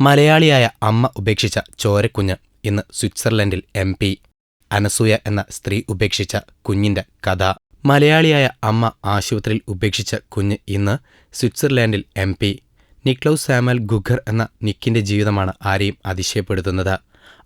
മലയാളിയായ അമ്മ ഉപേക്ഷിച്ച ചോരക്കുഞ്ഞ് ഇന്ന് സ്വിറ്റ്സർലൻഡിൽ എം പി. അനസൂയ എന്ന സ്ത്രീ ഉപേക്ഷിച്ച കുഞ്ഞിന്റെ കഥ. മലയാളിയായ അമ്മ ആശുപത്രിയിൽ ഉപേക്ഷിച്ച കുഞ്ഞ് ഇന്ന് സ്വിറ്റ്സർലൻഡിൽ M P. Niklaus Samuel Gugger എന്ന നിക്കിന്റെ ജീവിതമാണ് ആരെയും അതിശയപ്പെടുത്തുന്നത്.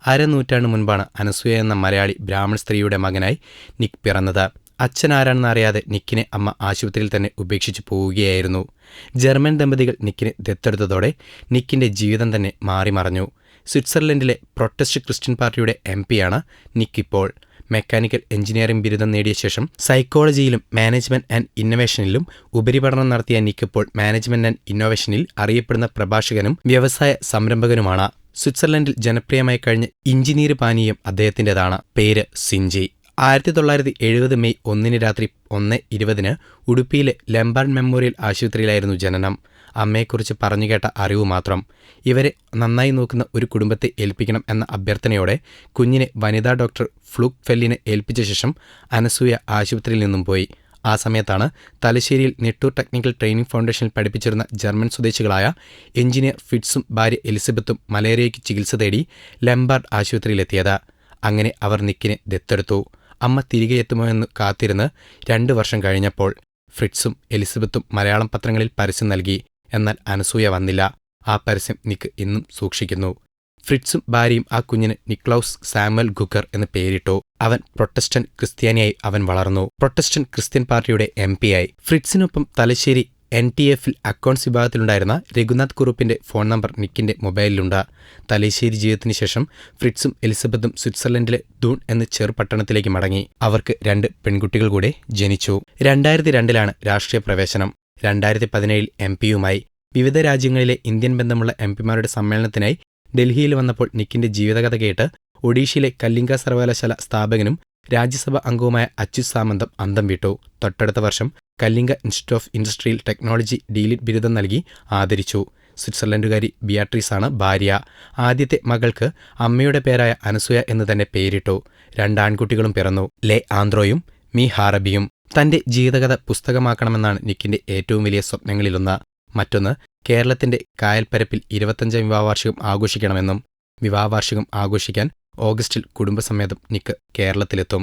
അരനൂറ്റാണ്ട് മുൻപാണ് അനസൂയ എന്ന മലയാളി ബ്രാഹ്മണ സ്ത്രീയുടെ മകനായി നിക് പിറന്നത്. അച്ഛനാരാണെന്നറിയാതെ നിക്കിനെ അമ്മ ആശുപത്രിയിൽ തന്നെ ഉപേക്ഷിച്ച് പോവുകയായിരുന്നു. ജർമ്മൻ ദമ്പതികൾ നിക്കിനെ ദത്തെടുത്തതോടെ നിക്കിന്റെ ജീവിതം തന്നെ മാറിമറഞ്ഞു സ്വിറ്റ്സർലൻഡിലെ പ്രൊട്ടസ്റ്റ് ക്രിസ്ത്യൻ പാർട്ടിയുടെ എം പിയാണ് നിക്കിപ്പോൾ മെക്കാനിക്കൽ എഞ്ചിനീയറിംഗ് ബിരുദം നേടിയ ശേഷം സൈക്കോളജിയിലും മാനേജ്മെന്റ് ആൻഡ് ഇന്നൊവേഷനിലും ഉപരിപഠനം നടത്തിയ നിക്കിപ്പോൾ മാനേജ്മെന്റ് ആൻഡ് ഇന്നൊവേഷനിൽ അറിയപ്പെടുന്ന പ്രഭാഷകനും വ്യവസായ സംരംഭകനുമാണ്. സ്വിറ്റ്സർലൻഡിൽ ജനപ്രിയമായി കഴിഞ്ഞ ഇഞ്ചിനീയർ പാനീയം അദ്ദേഹത്തിന്റെതാണ്. പേര് സിഞ്ചി. ആയിരത്തി തൊള്ളായിരത്തി എഴുപത് മെയ് ഒന്നിന് രാത്രി ഒന്ന് ഇരുപതിന് ഉടുപ്പിയിലെ ലംബാൺ മെമ്മോറിയൽ ആശുപത്രിയിലായിരുന്നു ജനനം. അമ്മയെക്കുറിച്ച് പറഞ്ഞുകേട്ട അറിവ് മാത്രം. ഇവരെ നന്നായി നോക്കുന്ന ഒരു കുടുംബത്തെ ഏൽപ്പിക്കണം എന്ന അഭ്യർത്ഥനയോടെ കുഞ്ഞിനെ വനിതാ ഡോക്ടർ ഫ്ലൂക്ക് ഫെല്ലിനെ ഏൽപ്പിച്ച ശേഷം അനസൂയ ആശുപത്രിയിൽ നിന്നും പോയി. ആ സമയത്താണ് തലശ്ശേരിയിൽ നെട്ടൂർ ടെക്നിക്കൽ ട്രെയിനിംഗ് ഫൗണ്ടേഷനിൽ പഠിപ്പിച്ചിരുന്ന ജർമ്മൻ സ്വദേശികളായ എഞ്ചിനീയർ ഫിറ്റ്സും ഭാര്യ എലിസബത്തും മലേറിയയ്ക്ക് ചികിത്സ തേടി ലംബാർഡ് ആശുപത്രിയിലെത്തിയത്. അങ്ങനെ അവർ നിക്കിനെ ദത്തെടുത്തു. അമ്മ തിരികെ എത്തുമോ എന്ന് കാത്തിരുന്ന് രണ്ട് വർഷം കഴിഞ്ഞപ്പോൾ ഫ്രിഡ്സും എലിസബത്തും മലയാളം പത്രങ്ങളിൽ പരസ്യം നൽകി. എന്നാൽ അനസൂയ വന്നില്ല. ആ പരസ്യം നിക്ക് ഇന്നും സൂക്ഷിക്കുന്നു. ഫ്രിഡ്സും ഭാര്യയും ആ കുഞ്ഞിന് നിക്ലൌസ് സാമുവൽ ഗുഗർ എന്ന് പേരിട്ടു. അവൻ പ്രൊട്ടസ്റ്റന്റ് ക്രിസ്ത്യാനിയായി അവൻ വളർന്നു. പ്രൊട്ടസ്റ്റന്റ് ക്രിസ്ത്യൻ പാർട്ടിയുടെ എം ആയി. ഫ്രിഡ്സിനൊപ്പം തലശ്ശേരി എൻ ടി എഫിൽ അക്കൗണ്ട്സ് വിഭാഗത്തിലുണ്ടായിരുന്ന രഘുനാഥ് കുറുപ്പിന്റെ ഫോൺ നമ്പർ നിക്കിന്റെ മൊബൈലിലുണ്ട്. തലശ്ശേരി ജീവിതത്തിന് ശേഷം ഫ്രിറ്റ്സും എലിസബത്തും സ്വിറ്റ്സർലൻഡിലെ ദൂൺ എന്ന ചെറുപട്ടണത്തിലേക്ക് മടങ്ങി. അവർക്ക് രണ്ട് പെൺകുട്ടികൾ കൂടെ ജനിച്ചു. രണ്ടായിരത്തി രണ്ടിലാണ് രാഷ്ട്രീയ പ്രവേശനം. രണ്ടായിരത്തി പതിനേഴിൽ എം പിയുമായി വിവിധ രാജ്യങ്ങളിലെ ഇന്ത്യൻ ബന്ധമുള്ള എം പിമാരുടെ സമ്മേളനത്തിനായി ഡൽഹിയിൽ വന്നപ്പോൾ നിക്കിന്റെ ജീവിതകഥ കേട്ട് ഒഡീഷയിലെ കല്ലിംഗ സർവകലാശാല സ്ഥാപകനും രാജ്യസഭാ അംഗവുമായ അച്യുത് സാമന്തം അന്തം വിട്ടു. തൊട്ടടുത്ത വർഷം Kalinga institute of industrial technology DLitt ബിരുദം നൽകി ആദരിച്ചു. സ്വിറ്റ്സർലൻഡുകാരി ബിയാട്രീസാണ് ഭാര്യ. ആദ്യത്തെ മകൾക്ക് അമ്മയുടെ പേരായ അനസൂയ എന്ന് തന്നെ പേരിട്ടു. രണ്ടാൺകുട്ടികളും പിറന്നു. ലെ ആന്ത്രോയും മീ ഹാറബിയും. തന്റെ ജീവിതകഥ പുസ്തകമാക്കണമെന്നാണ് നിക്കിന്റെ ഏറ്റവും വലിയ സ്വപ്നങ്ങളിലൊന്ന്. മറ്റൊന്ന് കേരളത്തിന്റെ കായൽപ്പരപ്പിൽ ഇരുപത്തഞ്ചാം വിവാഹവാർഷികം ആഘോഷിക്കണമെന്നും വിവാഹവാർഷികം ആഘോഷിക്കാൻ ഓഗസ്റ്റിൽ കുടുംബസമേതം നിക്ക് കേരളത്തിലെത്തും.